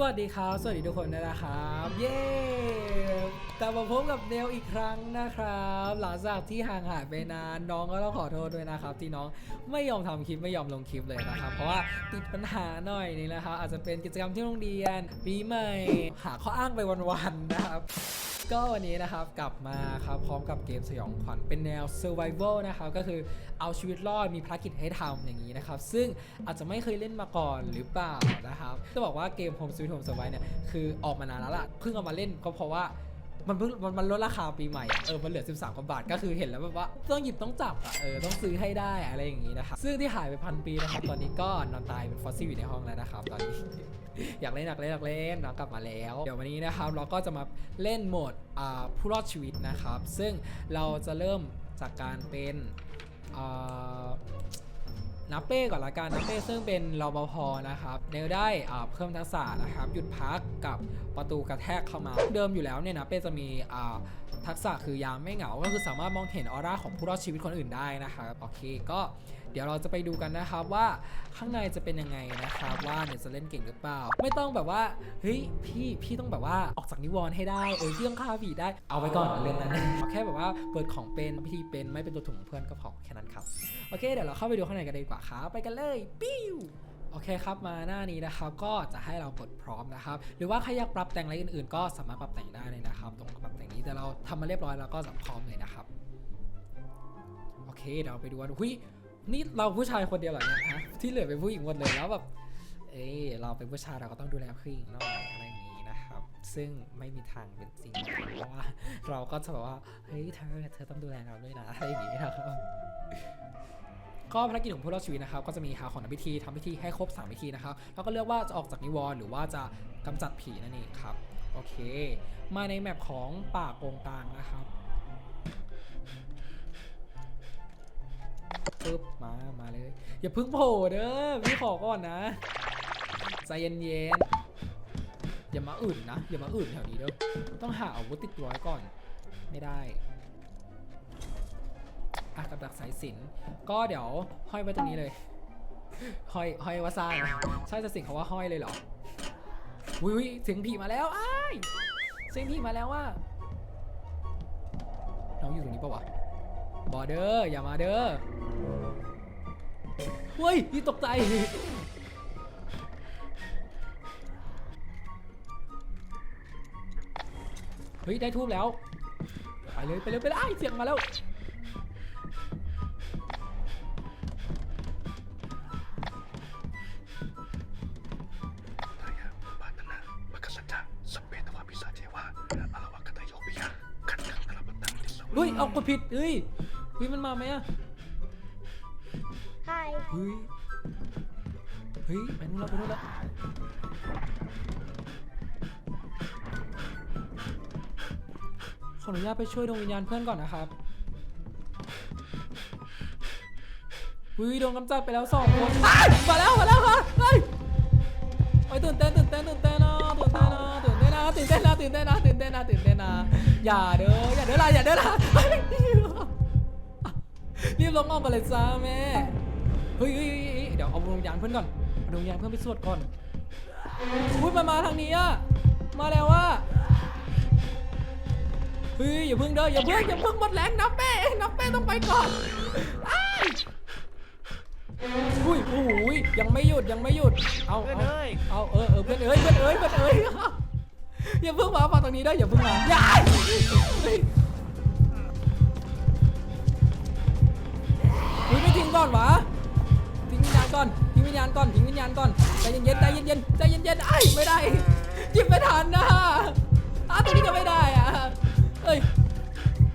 สวัสดีครับ สวัสดีทุกคนด้วยนะครับ เย้กลับมาพบกับเนลอีกครั้งนะครับ หลังจากที่ห่างหายไปนานน้องก็ต้องขอโทษด้วยนะครับ ที่น้องไม่ยอมทำคลิปไม่ยอมลงคลิปเลยนะครับ เพราะว่าติดปัญหาหน่อยนี่นะครับอาจจะเป็นกิจกรรมที่โรงเรียนปีใหม่หาข้ออ้างไปวันๆนะครับก็วันนี้นะครับกลับมาครับพร้อมกับเกมสยองขวัญเป็นแนว survival นะครับก็คือเอาชีวิตรอดมีภารกิจให้ทำอย่างนี้นะครับซึ่งอาจจะไม่เคยเล่นมาก่อนหรือเปล่านะครับจะบอกว่าเกม Home Sweet Home Survive เนี่ยคือออกมานานแล้วล่ะเพิ่งเอามาเล่นก็เพราะว่า มันเพิ่งมันมันลดราคาปีใหม่อะเออมันเหลือ 13กว่าบาทก็คือเห็นแล้วแบบว่าต้องหยิบต้องจับอะเออต้องซื้อให้ได้อะไรอย่างนี้นะครับซึ่งที่หายไปพันปีนะครับตอนนี้ก็นอนตายเป็นฟอสซิลอยู่ในห้องแล้วนะครับตอนนี้ อยากเล่นอยากเล่นอยากเล่นน้องกลับมาแล้ว เดี๋ยววันนี้นะครับเราก็จะมาเล่นโหมดอ่าผู้รอดชีวิตนะครับ ซึ่งเราจะเริ่มจากการเป็นอ่า นับเป้ก่อนละกันนับเป้ซึ่งเป็นรปภนะครับเนลได้เพิ่มทักษะนะครับหยุดพักกับประตูกระแทกเข้ามา เดิมอยู่แล้วเนี่ยนะเป้จะมีทักษะคือยามไม่เหงา ก็คือสามารถมองเห็นออร่าของผู้รอดชีวิตคนอื่นได้นะครับโอเคก็เดี๋ยวเราจะไปดูกันนะครับว่าข้างในจะเป็นยังไงนะครับว่าเนี่ยจะเล่นเก่งหรือเปล่า ไม่ต้องแบบว่าเฮ้ยพี่พี่ต้องแบบว่าออกจากนิวรณ์ให้ได้เออพี่ต้องฆ่าผีได้เอาไว้ก่อนเรื่องนั้นเอาแค่แบบว่าเปิดของเป็นพิธีเป็นไม่เป็นตัวถุงเพื่อนก็พอแค่นั้นครับโอเคเดี๋ยวเราเข้าไปดูข้างในกันเลยดีกว่าครับไปกันเลยปิ้วโอเคครับมาหน้านี้นะครับก็จะให้เรากดพร้อมนะครับ หรือว่าใครอยากปรับแต่งอะไรอื่นๆ ก็สามารถปรับแต่งได้เลยนะครับ ตรงปรับแต่งนี้แต่เราทำมาเรียบร้อยแล้วก็จะพร้อมเลยนะครับ โอเคเดี๋ยวเราไปดูกันหุย นี่เราผู้ชายคนเดียวเหรอเนี่ยฮะที่เหลือเป็นผู้หญิงหมดเลยแล้วแบบเอ้ยเราเป็นผู้ชายเราก็ต้องดูแลผู้หญิงหน่อยอะไรอย่างนี้นะครับ ซึ่งไม่มีทางเป็นจริงเพราะว่า เราก็จะแบบว่าเฮ้ยเธอเธอต้องดูแลเราด้วยนะอะไรอย่างนี้นะครับก็ภารกิจของผู้รอดชีวิตนะครับก็จะมีหาของทำพิธีทำพิธีให้ครบ 3 พิธีนะครับแล้วก็เลือกว่าจะออกจากนิวรณ์หรือว่าจะกำจัดผีนั่นเองครับ โอเค มาในแมปของป่าโกงกลางนะครับ ปึ๊บมา มาเลย อย่าพึ่งโผล่เด้อพี่ขอก่อนนะใจเย็นๆอย่ามาอื่นนะ อย่ามาอื่นแถวนี้เด้อต้องหาอาวุธติดตัวไว้ก่อน ไม่ได้อะกับดักสายสินก็เดี๋ยวห้อยไว้ตรงนี้เลย ห้อยห้อยว่าซ่าใช่จะสิงเขาว่าห้อยเลยเหรอวิวเสียงผีมาแล้วอ้ายเสียงผีมาแล้วว่าน้องอยู่ตรงนี้ปะวะบอเดอร์อย่ามาเด้อ เฮ้ยนี่ตกใจเฮ้ยได้ทูบแล้ว ไปเลยไปเลยไปเลยอ้เสียงมาแล้ว ตายะเวาเอาวปฮ้ยเอากดผิดเฮ้ยเฮ้ยมันมาไหมอะ เฮ้ย เฮ้ยไปนู่นแล้วไปนู่นแล้วขออนุญาตไปช่วยดวงวิญญาณเพื่อนก่อนนะครับอุ้ยโดนกำจัดไปแล้วสองคนมาแล้วมาแล้วค่ะเฮ้ยโอ้ยตื่นเต้นตื่นเต้นตื่นเต้นนะตื่นเต้นนะตื่นเต้นนะตื่นเต้นนะตื่นเต้นนะตื่นเต้นนะตื่นเต้นนะอย่าเด้ออย่าเด้อละอย่าเด้อละรีบลงออกกันเลยจ้าแม่ เฮ้ยเฮ้ยเฮ้ยเฮ้ยเดี๋ยวเอาดวงวิญญาณเพื่อนก่อนเอาดวงวิญญาณเพื่อนไปสวดก่อนพูดมามาทางนี้อะมาแล้วว่าเฮ้ยอย่าเพิ่งเด้ออย่าเพิ่งอย่าเพิ่งหมดแรงนับเป้นับเป้ต้องไปก่อนอ้ายอุ้ยโอ้ยยังไม่หยุดยังไม่หยุดเอาเพื่อนเอาเอ้ย เอาเออเออเพื่อนเอ้ยเพื่อนเอ้ยเพื่อนเอ้ยอย่าเพิ่งมาฝั่งตรงนี้เด้ออย่าเพิ่งมาอย่าเฮ้ยเฮ้ยไม่ทิ้งก่อนวะทิ้งวิญญาณ ก่อนทิ้งวิญญาณก่อนทิ้งวิญญาณก่อนใจเย็นๆใจเย็นๆใจเย็นๆไอ้ไม่ได้หยิบไม่ทันนะอ้าวตัวนี้ก็ไม่ได้อะเฮ้ย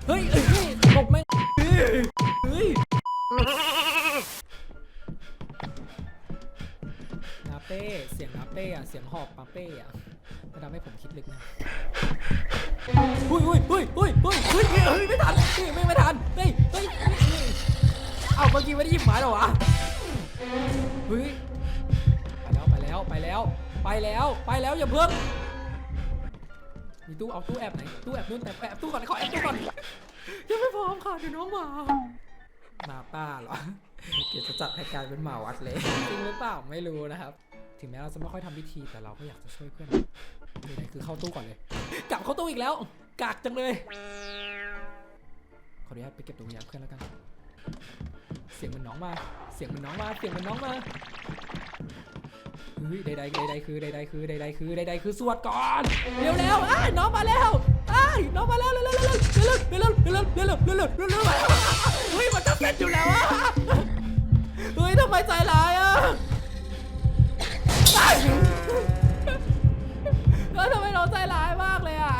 เฮ้ยเฮ้ยเฮ้ยหลบไม่เฮ้ยนาเป้เสียงนาเป้อะเสียงหอบนาเป้อะมันทำให้ผมคิดลึกนะหุ้ยหุ้ยหุ้ยหุ้ยหุ้ยหุ้ยเฮ้ยไม่ทันเฮ้ยไม่ไม่ทันเฮ้ยเฮ้ยเอ้าเมื่อกี้ไม่ได้หยิบไม้เหรอวะ เฮ้ยไปแล้วไปแล้วไปแล้วไปแล้วไปแล้วอย่าเพิ่งมีตู้เอาตู้แอบไหนตู้แอบนู่นแต่แอบตู้ก่อนขอแอบตู้ก่อนยังไม่พร้อมค่ะเดี๋ยวน้องมาหมาป้าเหรอเดี๋ยวจะจัดให้กายเป็นหมาวัดเลยจริงหรือเปล่าไม่รู้นะครับ ถึงแม้เราจะไม่ค่อยทำพิธีแต่เราก็อยากจะช่วยเพื่อนนี่ไหนคือเข้าตู้ก่อนเลยกลับเข้าตู้อีกแล้วกากจังเลยขออนุญาตไปเก็บตัวอย่างเพื่อนแล้วกัน เสียงเหมันน้องมา เสียงเหมันน้องมา เสียงเหมันน้องมาเฮ้ยใดๆใดๆคือใดๆคือใดๆคือใดๆคือสวดก่อนเร็วๆอ้าน้องมาแล้วอ้าน้องมาแล้วเร็วๆเร็วๆเร็วๆเร็วๆเร็วเร็วเร็วเร็วเร็วเร็วเฮ้ยมันจะเสร็จอยู่แล้วอะเฮ้ยทำไมใจร้ายอะอ้ยทำไมน้องใจร้ายมากเลยอะ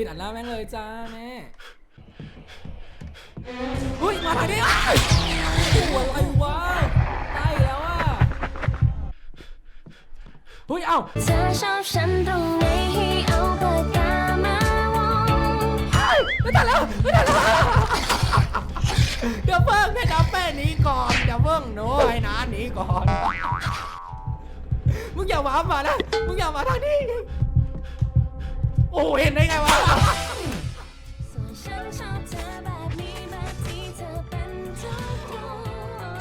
ปิดอัดหน้าแม่งเลยจ้าแม่เฮ้ยมาทางนี้อ้ายโอ้ยอะไรวะได้แล้วอะเฮ้ยเอ้าเธอชอบฉันตรงไหนให้เอาปากกามาวงไม่ทันแล้วไม่ทันแล้วเดี๋ยวเพิ่งให้ดับแป้หนี้ก่อนเดี๋ยวเพิ่งหนูให้นาหนีก่อนมึงอย่ามามานะมึงอย่ามาทางนี้ โอ้เห็นได้ไงวะส่วนฉันชอบเธอแบบนี้แบบที่เธอเป็นทุกคน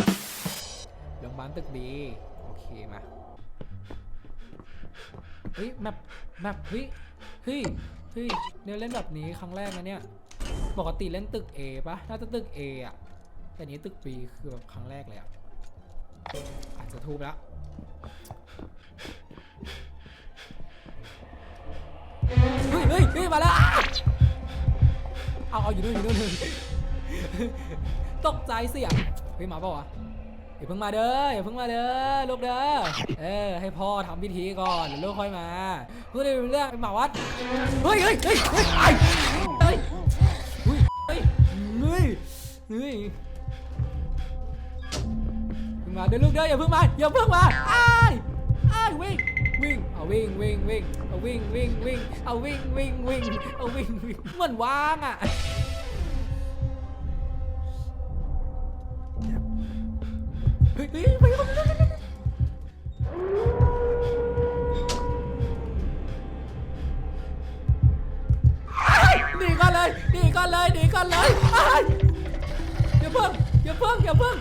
โรงพยาบาลตึกดี โอเคมาเฮ้ยแมปแมปเฮ้ยเฮ้ยเฮ้ยเนี่ยเล่นแบบนี้ครั้งแรกนะเนี่ยปกติเล่นตึก A ปะน่าจะตึก A อะแต่นี้ตึก B คือแบบครั้งแรกเลยอะอาจจะทูบแล้ว ฮ้ยเฮ้ยเฮ้ยมาแล้วอ้าวเอาเอาอยู่นู่นอยู่นู่นตกใจเสียงเฮ้ยมาเปล่าวะอย่าเพิ่งมาเด้ออย่าเพิ่งมาเด้อลูกเด้อเออให้พ่อทำพิธีก่อนเดี๋ยวลูกค่อยมาพูดเรื่องเป็นหมาวัดเฮ้ยเฮ้ยเฮ้ยเฮ้ยไอ้เฮ้ยเฮ้ยเฮ้ยเฮ้ยเฮ้ยเพิ่งมาเด้อลูกเด้ออย่าเพิ่งมาอย่าเพิ่งมาไอ้ไอ้ายวิ่ง วิ่งเอาวิ่งวิ่งวิ่งเอาวิ่งวิ่งวิ่งเอาวิ่งวิ่งวิ่งเอาวิ่งวิ่งเหมือนว่างอะเฮ้ยเฮ้ยไปไปไปไปหนีก่อนเลยหนีก่อนเลยหนีก่อนเลยอย่าเพิ่งอย่าเพิ่งอย่าเพิ่ง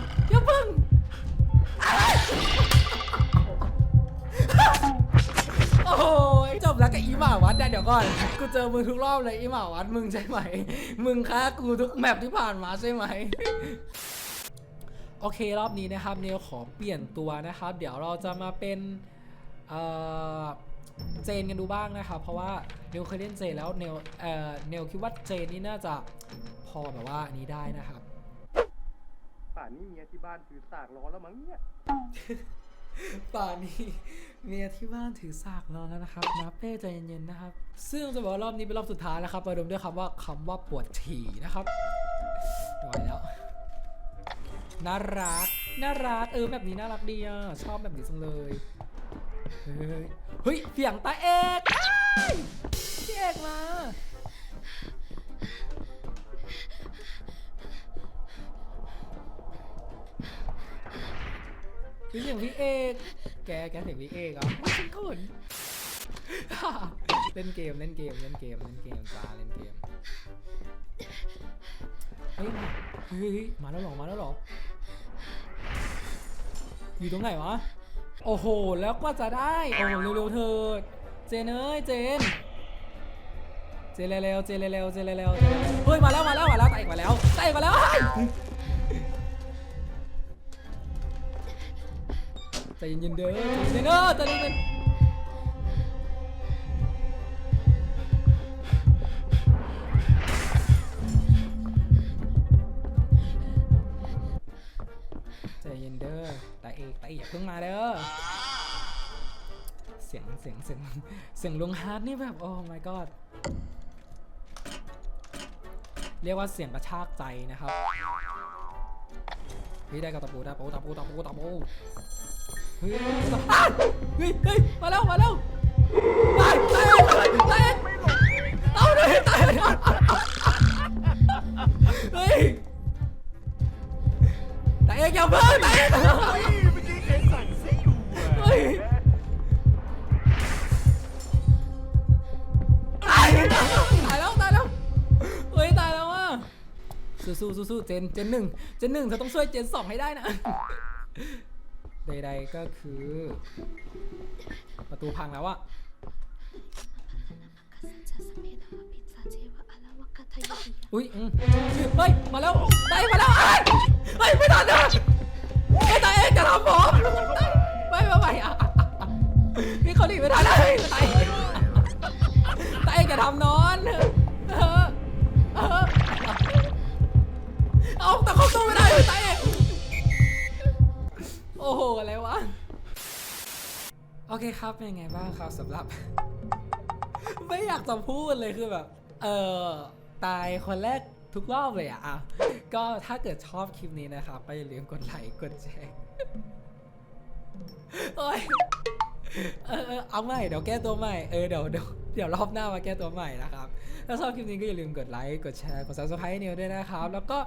แล้วกับอีหมาวัดเนี่ยเดี๋ยวก่อน กูเจอมึงทุกรอบเลยอีหมาวัดมึงใช่ไหม มึงฆ่ากูทุกแมปที่ผ่านมาใช่ไหม โอเครอบนี้นะครับเนวขอเปลี่ยนตัวนะครับ เดี๋ยวเราจะมาเป็นเอ่อเจนกันดูบ้างนะครับเพราะว่าเนวเคยเล่นเจนแล้วเนวเอ่อเนวคิดว่าเจนนี่น่าจะพอแบบว่าอันนี้ได้นะครับ ป่านนี้เมียที่บ้านถือสากรอแล้วมั้งเนี่ย ป่านนี้เมียที่บ้านถือสากรอแล้วนะครับนะเป้ใจเย็นๆนะครับ ซึ่งจะบอกว่ารอบนี้เป็นรอบสุดท้ายนะครับประดมด้วยคำว่าคำว่าปวดฉี่นะครับไม่ไหวแล้วน่ารักน่ารักเออแบบนี้น่ารักดีอะชอบแบบนี้จังเลยเฮ้ยเฮ้ยเสียงตาเอกพี่เอกมา เฮ้ยเสียงพี่เอกแกแกเสียงพี่เอกเหรอะฉันขนเล่นเกมเล่นเกมเล่นเกมเล่นเกมจ้าเล่นเกมเฮ้ยมาเฮ้ยมาแล้วเหรอมาแล้วเหรออยู่ตรงไหนวะโอ้โหแล้วก็จะได้โอ้โหเร็วๆเถิดเจนเอ้ยเจน เจนเร็วเจนเร็วๆเจนเร็วๆเจนเร็วๆเฮ้ยมาแล้วมาแล้วมาแล้วไต่มาแล้วไต่มาแล้ว ใจเย็นๆเด้อใจเย็นๆเด้อใจเย็นๆใจเย็นเด้อตาเอกตาเอกอย่าเพิ่งมาเด้อเสียงเสียงเสียงเสียงลุงฮาร์ดนี่แบบโอ้ my god เรียกว่าเสียงกระชากใจนะครับเฮ้ยได้กับตะปูตะปูตะปูตะปูตะปู เฮ้ยอ้าวเฮ้ยเฮ้ยมาแล้วมาแล้วตายตายตายตายเอาเลยตายเฮ้ยตายเองอย่าเพิ่งตายเองเมื่อกี้ใครสั่งซิอยู่เฮ้ยตายตายแล้วตายแล้วเฮ้ยตายแล้วอะสุสู้สู้สู้เจนเจนหนึ่งเจนหนึ่งเธอต้องช่วยเจนสองให้ได้นะ ใดๆก็คือ ประตูพังแล้วอะอุ้ยอืมเฮ้ย มาแล้วได้มาแล้วเอ้เฮ้ยไม่ทันนะไม่ทันเองจะทำผมไม่ไม่ไม่อะนี่เขาหนีไม่ทันเลยตายตายเองจะทำนอนเออเออเอาแต่เขาสู้ไม่ได้ตายเอง อ้โห อะไรวะ โอเคครับ เป็นยังไงบ้างครับสำหรับ ไม่อยากจะพูดเลยคือแบบ เออตายคนแรกทุกรอบเลยอะอะ ก็ถ้าเกิดชอบคลิปนี้นะครับก็อย่าลืมกดไลค์ กดแชร์ โอ้ย เออเออเอาใหม่เดี๋ยวแก้ตัวใหม่เออเดี๋ยวเดี๋ยวเดี๋ยวรอบหน้ามาแก้ตัวใหม่นะครับ ถ้าชอบคลิปนี้ก็อย่าลืมกดไลค์กดแชร์กด subscribe ให้นิวด้วยนะครับ แล้วก็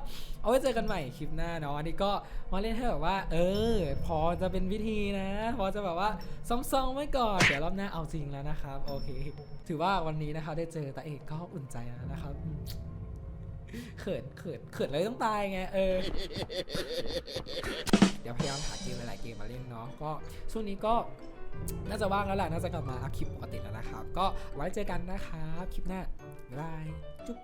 เอาไว้เจอกันใหม่คลิปหน้าเนาะอันนี้ก็มาเล่นให้แบบว่า เออ พอจะเป็นวิธีนะ พอจะแบบว่าซองๆไว้ก่อนเดี๋ยวรอบหน้าเอาจริงแล้วนะครับ โอเค ถือว่าวันนี้นะคะได้เจอตาเอกก็อุ่นใจแล้วนะครับเขินเขินเขินเลยต้องตายไงเออ เดี๋ยวพยายามหาเกมหลายๆเกมมาเล่นเนาะก็ช่วงนี้ก็ น่าจะว่างแล้วแหละน่าจะกลับมาอัพคลิปปกติแล้วนะครับ ก็ไว้เจอกันนะครับ คลิปหน้าบ๊ายบายจุ๊บ